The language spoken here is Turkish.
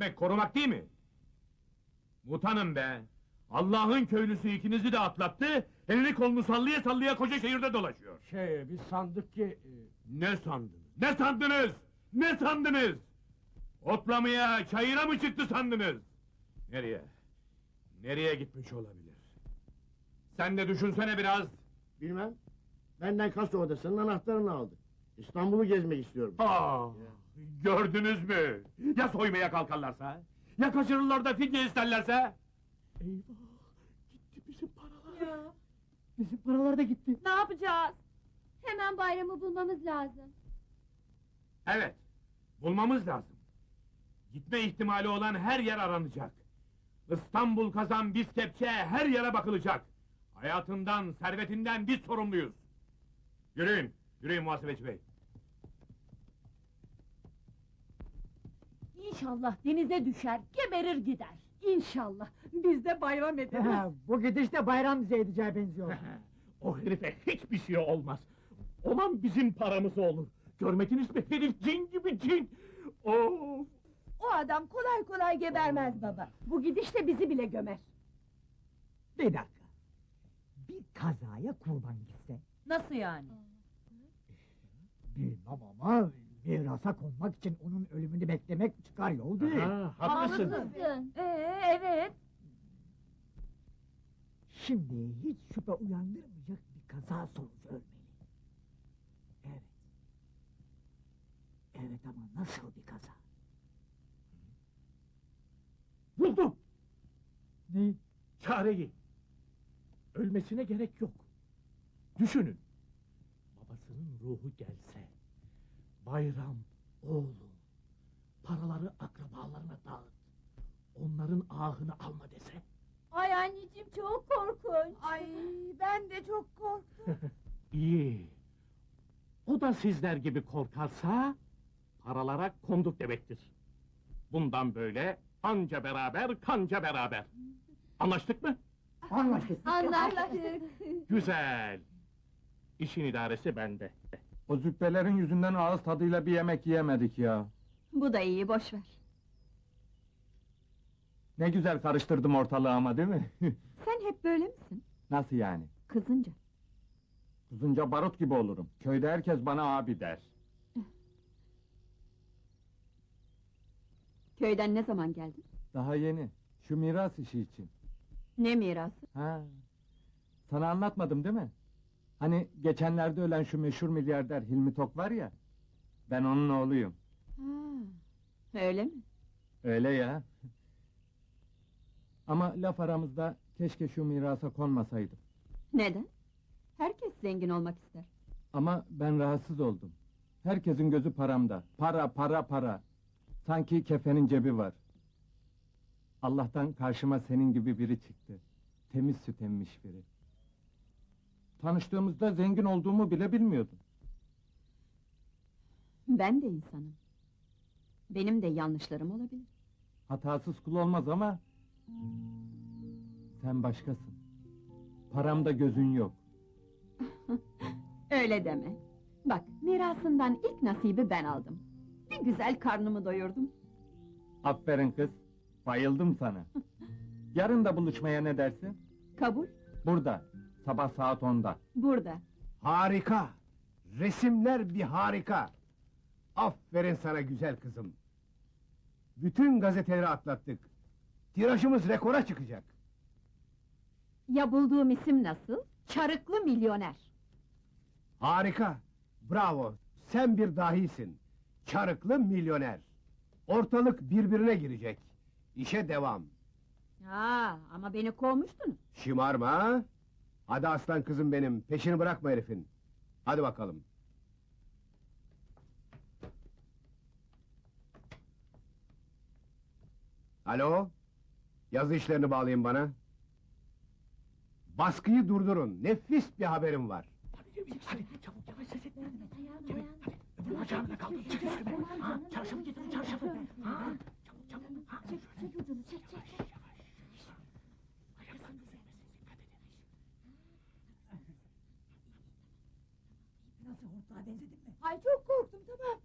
Demek korumak değil mi? Utanın be! Allah'ın köylüsü ikinizi de atlattı, elini kolunu sallaya sallaya koca şehirde dolaşıyor. Şey, biz sandık ki... e, Ne sandınız? Ne sandınız? Ne sandınız? Otlamaya, çayıra mı çıktı sandınız? Nereye? Nereye gitmiş olabilir? Sen de düşünsene biraz. Bilmem. Benden kasa odasının anahtarını aldı. İstanbul'u gezmek istiyorum. Aa, gördünüz mü? Ya soymaya kalkarlarsa? Ya kaçırırlar da fidye isterlerse? Eyvah! Gitti bizim paralar! Ya. Bizim paralar da gitti. Ne yapacağız? Hemen bayramı bulmamız lazım. Evet, bulmamız lazım. Gitme ihtimali olan her yer aranacak. İstanbul kazan biz kepçe her yere bakılacak. Hayatından, servetinden biz sorumluyuz. Yürüyün, yürüyün muhasebeci bey. İnşallah denize düşer, geberir gider. İnşallah. Biz de bayram ederiz. Bu gidişte bayram bize edeceğe benziyor. O herife hiçbir şey olmaz. Olan bizim paramız olur. Görmediniz mi? Herif cin gibi cin. Of! O adam kolay kolay gebermez baba. Bu gidişte bizi bile gömer. Bir dakika. Bir kazaya kurban gitse. Nasıl yani? Bilmem ama mirasa konmak için onun ölümünü beklemek çıkar yol değil. Ha, haklısın. Haklısın. Ee, evet. Şimdi hiç şüphe uyandırmayacak bir kaza sonucu ölmeli. Evet. Evet ama nasıl bir kaza? Buldum. Ne? Çareyi. Ölmesine gerek yok. Düşünün. Babasının ruhu gelse. Bayram, oğlum. Paraları akrabalarına dağıt. Onların ahını alma dese. Ay anneciğim çok korkunç. Ay ben de çok korktum. İyi. O da sizler gibi korkarsa paralara konduk demektir. Bundan böyle anca beraber kanca beraber. Anlaştık mı? Anlaştık. Anlaştık. Güzel. İşin idaresi bende. O züppelerin yüzünden ağız tadıyla bir yemek yiyemedik ya. Bu da iyi, boş ver. Ne güzel karıştırdım ortalığı ama değil mi? Sen hep böyle misin? Nasıl yani? Kızınca. Kızınca barut gibi olurum. Köyde herkes bana abi der. Köyden ne zaman geldin? Daha yeni. Şu miras işi için. Ne mirası? Ha. Sana anlatmadım değil mi? Hani geçenlerde ölen şu meşhur milyarder Hilmi Tok var ya. Ben onun oğluyum. Ha, öyle mi? Öyle ya. Ama laf aramızda keşke şu mirasa konmasaydım. Neden? Herkes zengin olmak ister. Ama ben rahatsız oldum. Herkesin gözü paramda. Para, para, para. Sanki kefenin cebi var. Allah'tan karşıma senin gibi biri çıktı. Temiz süt emmiş biri. Tanıştığımızda zengin olduğumu bile bilmiyordun. Ben de insanım. Benim de yanlışlarım olabilir. Hatasız kul olmaz ama... Sen başkasın. Paramda gözün yok. Öyle deme. Bak, mirasından ilk nasibi ben aldım. Bir güzel karnımı doyurdum. Aferin kız. Bayıldım sana. Yarın da buluşmaya ne dersin? Kabul, Burada. Sabah saat 10'da. burada. Harika! Resimler bir harika! Aferin sana güzel kızım. Bütün gazeteleri atlattık. Tirajımız rekora çıkacak. Ya bulduğum isim nasıl? Çarıklı milyoner. Harika! Bravo! Sen bir dahisin. Çarıklı milyoner. Ortalık birbirine girecek. İşe devam. Ha, ama beni kovmuştunuz. Şımarma! Ha? Hadi aslan kızım benim, peşini bırakma herifin. Hadi bakalım. Alo? Yazı işlerini bağlayın bana. Baskıyı durdurun, nefis bir haberim var. Hadi çabuk yavaş ses etme. Cemil hadi öbür bacağını kaldır çık üstüme. Ha, çarşafı getir çarşafı. Ha, çabuk çabuk. Ha, şöyle. Yavaş yavaş. Ayaklar korkutluğa benzedim mi? Ay çok korktum tamam.